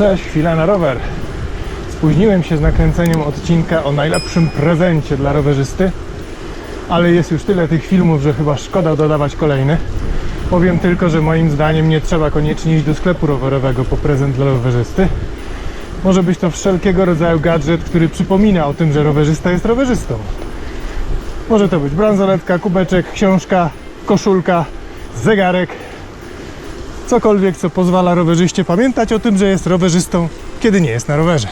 Cześć, chwila na rower. Spóźniłem się z nakręceniem odcinka o najlepszym prezencie dla rowerzysty, ale jest już tyle tych filmów, że chyba szkoda dodawać kolejny. Powiem tylko, że moim zdaniem nie trzeba koniecznie iść do sklepu rowerowego po prezent dla rowerzysty. Może być to wszelkiego rodzaju gadżet, który przypomina o tym, że rowerzysta jest rowerzystą. Może to być bransoletka, kubeczek, książka, koszulka, zegarek, cokolwiek, co pozwala rowerzyście pamiętać o tym, że jest rowerzystą, kiedy nie jest na rowerze.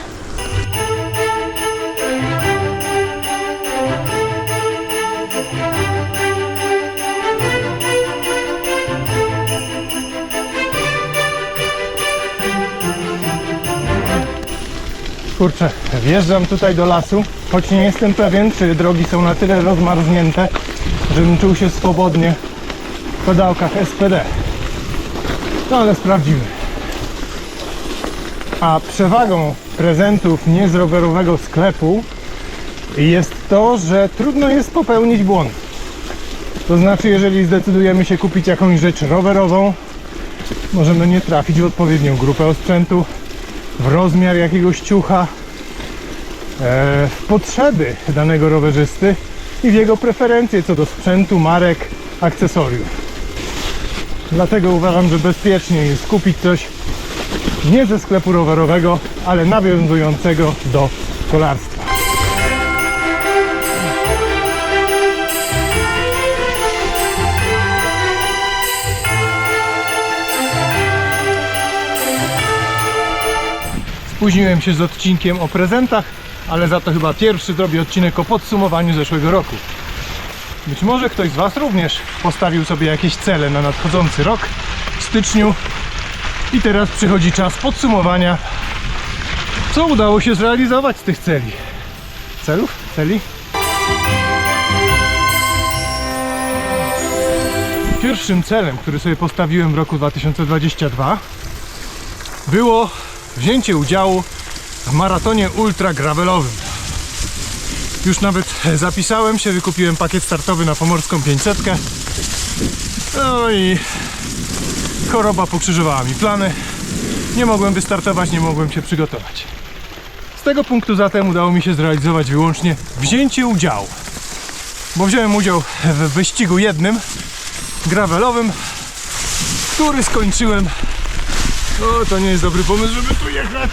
Kurczę, wjeżdżam tutaj do lasu, choć nie jestem pewien, czy drogi są na tyle rozmarznięte, żebym czuł się swobodnie w pedałkach SPD. No ale sprawdzimy. A przewagą prezentów nie z rowerowego sklepu jest to, że trudno jest popełnić błąd. To znaczy, jeżeli zdecydujemy się kupić jakąś rzecz rowerową, możemy nie trafić w odpowiednią grupę osprzętu, w rozmiar jakiegoś ciucha, e, w potrzeby danego rowerzysty i w jego preferencje co do sprzętu, marek, akcesoriów. Dlatego uważam, że bezpiecznie jest kupić coś nie ze sklepu rowerowego, ale nawiązującego do kolarstwa. Spóźniłem się z odcinkiem o prezentach, ale za to chyba pierwszy zrobię odcinek o podsumowaniu zeszłego roku. Być może ktoś z Was również postawił sobie jakieś cele na nadchodzący rok w styczniu i teraz przychodzi czas podsumowania, co udało się zrealizować z tych celi. Celów? Celi? Pierwszym celem, który sobie postawiłem w roku 2022 było wzięcie udziału w maratonie ultra gravelowym. Już nawet zapisałem się, wykupiłem pakiet startowy na Pomorską 500. No i choroba pokrzyżowała mi plany. Nie mogłem wystartować, nie mogłem się przygotować. Z tego punktu zatem udało mi się zrealizować wyłącznie wzięcie udziału. Bo wziąłem udział w wyścigu jednym, gravelowym, który skończyłem. O, to nie jest dobry pomysł, żeby tu jechać.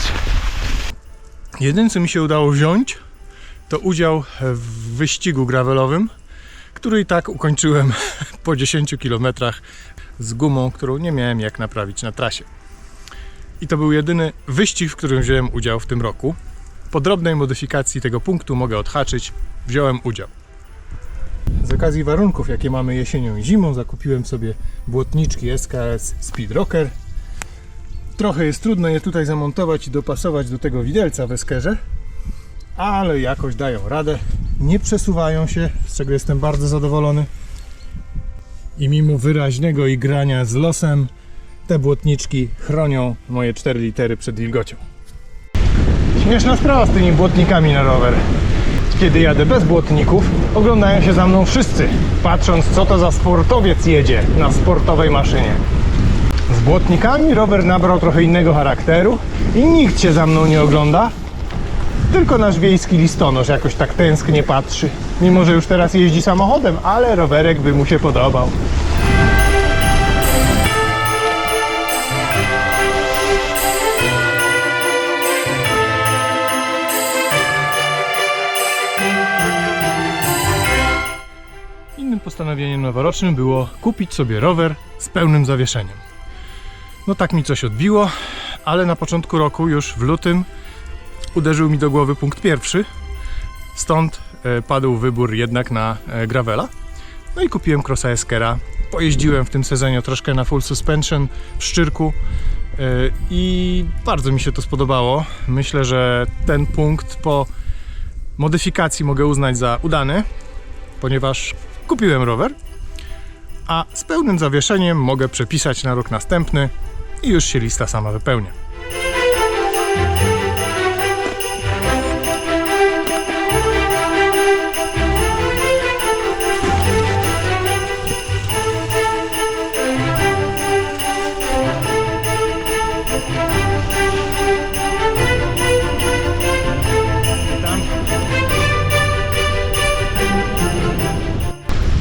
Jedyne co mi się udało wziąć, to udział w wyścigu gravelowym, który i tak ukończyłem po 10 km z gumą, którą nie miałem jak naprawić na trasie. I to był jedyny wyścig, w którym wziąłem udział w tym roku. Po drobnej modyfikacji tego punktu mogę odhaczyć, wziąłem udział. Z okazji warunków, jakie mamy jesienią i zimą, zakupiłem sobie błotniczki SKS Speed Rocker. Trochę jest trudno je tutaj zamontować i dopasować do tego widelca w eskerze, ale jakoś dają radę. Nie przesuwają się, z czego jestem bardzo zadowolony. I mimo wyraźnego igrania z losem, te błotniczki chronią moje 4 litery przed wilgocią. Śmieszna sprawa z tymi błotnikami na rower. Kiedy jadę bez błotników, oglądają się za mną wszyscy, patrząc co to za sportowiec jedzie na sportowej maszynie. Z błotnikami rower nabrał trochę innego charakteru i nikt się za mną nie ogląda, tylko nasz wiejski listonosz jakoś tak tęsknie patrzy. Mimo, że już teraz jeździ samochodem, ale rowerek by mu się podobał. Innym postanowieniem noworocznym było kupić sobie rower z pełnym zawieszeniem. No tak mi coś odbiło, ale na początku roku, już w lutym, uderzył mi do głowy punkt pierwszy. Stąd e, padł wybór jednak na e, gravela. No i kupiłem Crossa Eskera. Pojeździłem w tym sezonie troszkę na full suspension w Szczyrku e, i bardzo mi się to spodobało. Myślę, że ten punkt po modyfikacji mogę uznać za udany, ponieważ kupiłem rower, a z pełnym zawieszeniem mogę przepisać na rok następny i już się lista sama wypełnia.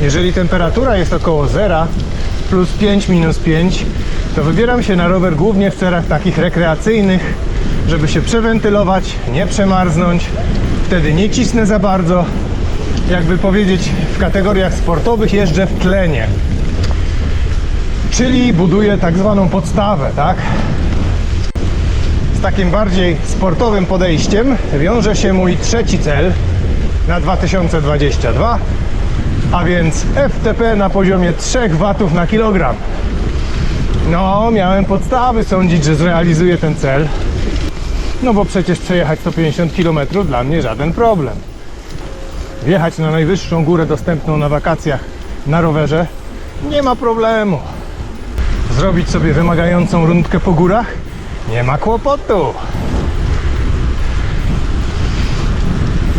Jeżeli temperatura jest około 0, plus 5, minus 5, to wybieram się na rower głównie w celach takich rekreacyjnych, żeby się przewentylować, nie przemarznąć. Wtedy nie cisnę za bardzo. Jakby powiedzieć, w kategoriach sportowych jeżdżę w tlenie. Czyli buduję tak zwaną podstawę, tak? Z takim bardziej sportowym podejściem wiąże się mój trzeci cel na 2022, a więc FTP na poziomie 3 W na kilogram. No, miałem podstawy sądzić, że zrealizuję ten cel. No bo przecież przejechać 150 km dla mnie żaden problem. Wjechać na najwyższą górę dostępną na wakacjach na rowerze nie ma problemu. Zrobić sobie wymagającą rundkę po górach nie ma kłopotu.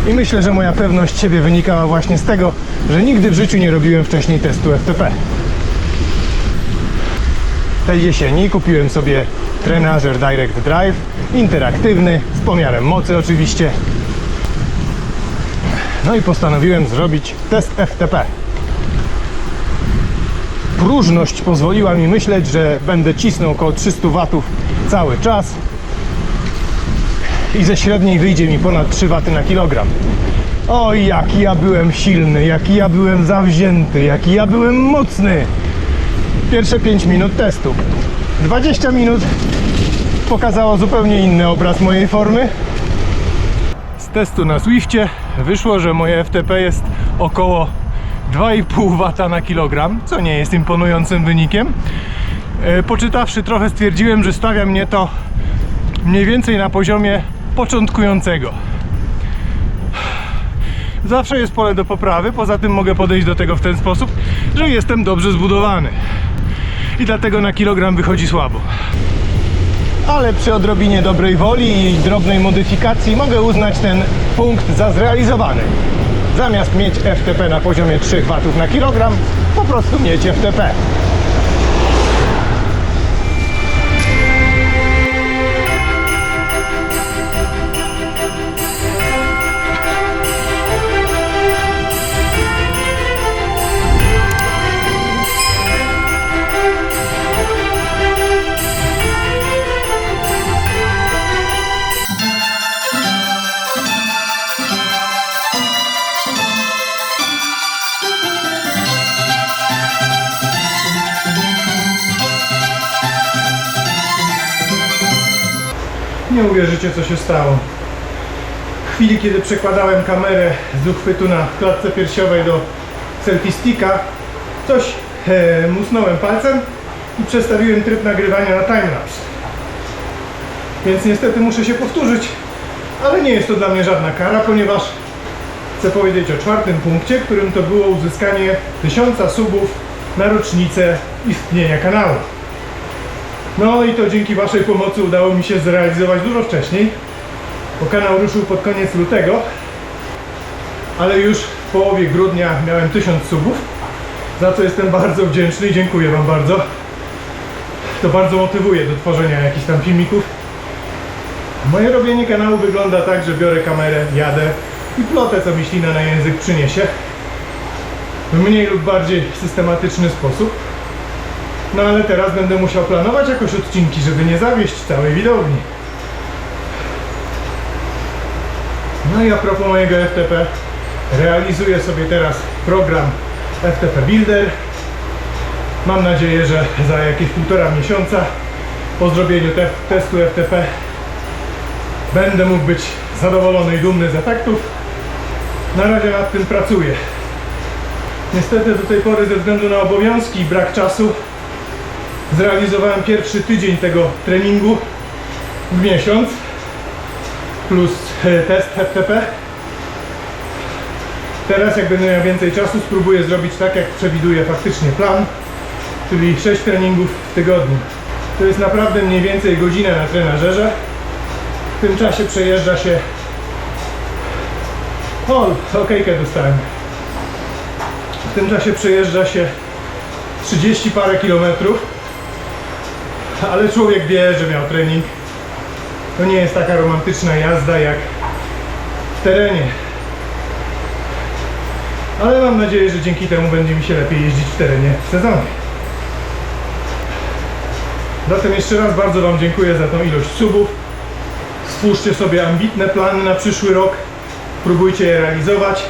I myślę, że moja pewność siebie wynikała właśnie z tego, że nigdy w życiu nie robiłem wcześniej testu FTP. Tej jesieni kupiłem sobie trenażer Direct Drive, interaktywny, z pomiarem mocy oczywiście. No i postanowiłem zrobić test FTP. Próżność pozwoliła mi myśleć, że będę cisnął około 300 W cały czas i ze średniej wyjdzie mi ponad 3 W na kilogram. Oj, jaki ja byłem silny, jaki ja byłem zawzięty, jaki ja byłem mocny. Pierwsze 5 minut testu. 20 minut pokazało zupełnie inny obraz mojej formy. Z testu na Swiftie wyszło, że moje FTP jest około 2,5 W na kilogram, co nie jest imponującym wynikiem. E, Poczytawszy trochę stwierdziłem, że stawia mnie to mniej więcej na poziomie początkującego. Zawsze jest pole do poprawy, poza tym mogę podejść do tego w ten sposób, że jestem dobrze zbudowany. I dlatego na kilogram wychodzi słabo. Ale przy odrobinie dobrej woli i drobnej modyfikacji mogę uznać ten punkt za zrealizowany. Zamiast mieć FTP na poziomie 3 W na kilogram, po prostu mieć FTP. Nie uwierzycie, co się stało. W chwili, kiedy przekładałem kamerę z uchwytu na klatce piersiowej do selfie sticka, coś e, musnąłem palcem i przestawiłem tryb nagrywania na timelapse. Więc niestety muszę się powtórzyć, ale nie jest to dla mnie żadna kara, ponieważ chcę powiedzieć o czwartym punkcie, którym to było uzyskanie tysiąca subów na rocznicę istnienia kanału. No i to dzięki Waszej pomocy udało mi się zrealizować dużo wcześniej, bo kanał ruszył pod koniec lutego, ale już w połowie grudnia miałem 1000 subów, za co jestem bardzo wdzięczny i dziękuję Wam bardzo. To bardzo motywuje do tworzenia jakichś tam filmików. Moje robienie kanału wygląda tak, że biorę kamerę, jadę i plotę, co mi ślina na język przyniesie. W mniej lub bardziej systematyczny sposób. No ale teraz będę musiał planować jakoś odcinki, żeby nie zawieść całej widowni. No i a propos mojego FTP, realizuję sobie teraz program FTP Builder. Mam nadzieję, że za jakieś półtora miesiąca po zrobieniu te testu FTP będę mógł być zadowolony i dumny z efektów. Na razie nad tym pracuję. Niestety do tej pory ze względu na obowiązki i brak czasu zrealizowałem pierwszy tydzień tego treningu w miesiąc plus e, test FTP. Teraz jak będę miał więcej czasu spróbuję zrobić tak jak przewiduje faktycznie plan, czyli 6 treningów w tygodniu. To jest naprawdę mniej więcej godzinę na trenażerze. W tym czasie przejeżdża się o, okejkę dostałem. W tym czasie przejeżdża się 30 parę kilometrów ale człowiek wie, że miał trening. To nie jest taka romantyczna jazda jak w terenie. Ale mam nadzieję, że dzięki temu będzie mi się lepiej jeździć w terenie w sezonie. Zatem jeszcze raz bardzo Wam dziękuję za tą ilość subów. Stwórzcie sobie ambitne plany na przyszły rok. Próbujcie je realizować.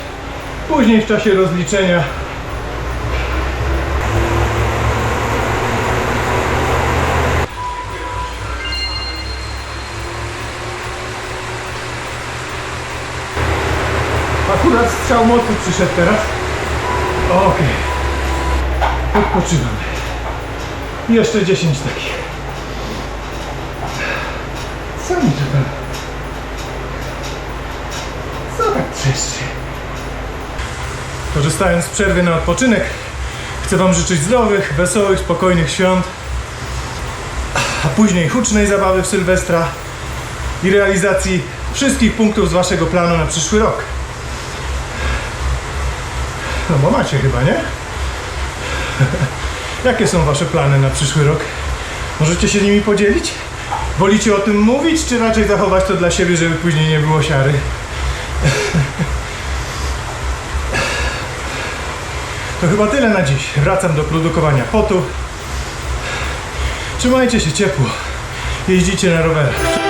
Później w czasie rozliczenia Akurat strzał mocy przyszedł teraz. Okej. I jeszcze 10 takich. Co mi tu tam? Co tak trzeszczy? Korzystając z przerwy na odpoczynek, chcę Wam życzyć zdrowych, wesołych, spokojnych świąt, a później hucznej zabawy w Sylwestra i realizacji wszystkich punktów z Waszego planu na przyszły rok. No bo macie chyba, nie? Jakie są wasze plany na przyszły rok? Możecie się nimi podzielić? Wolicie o tym mówić, czy raczej zachować to dla siebie, żeby później nie było siary? To chyba tyle na dziś. Wracam do produkowania potu. Trzymajcie się ciepło. Jeździcie na rowerach.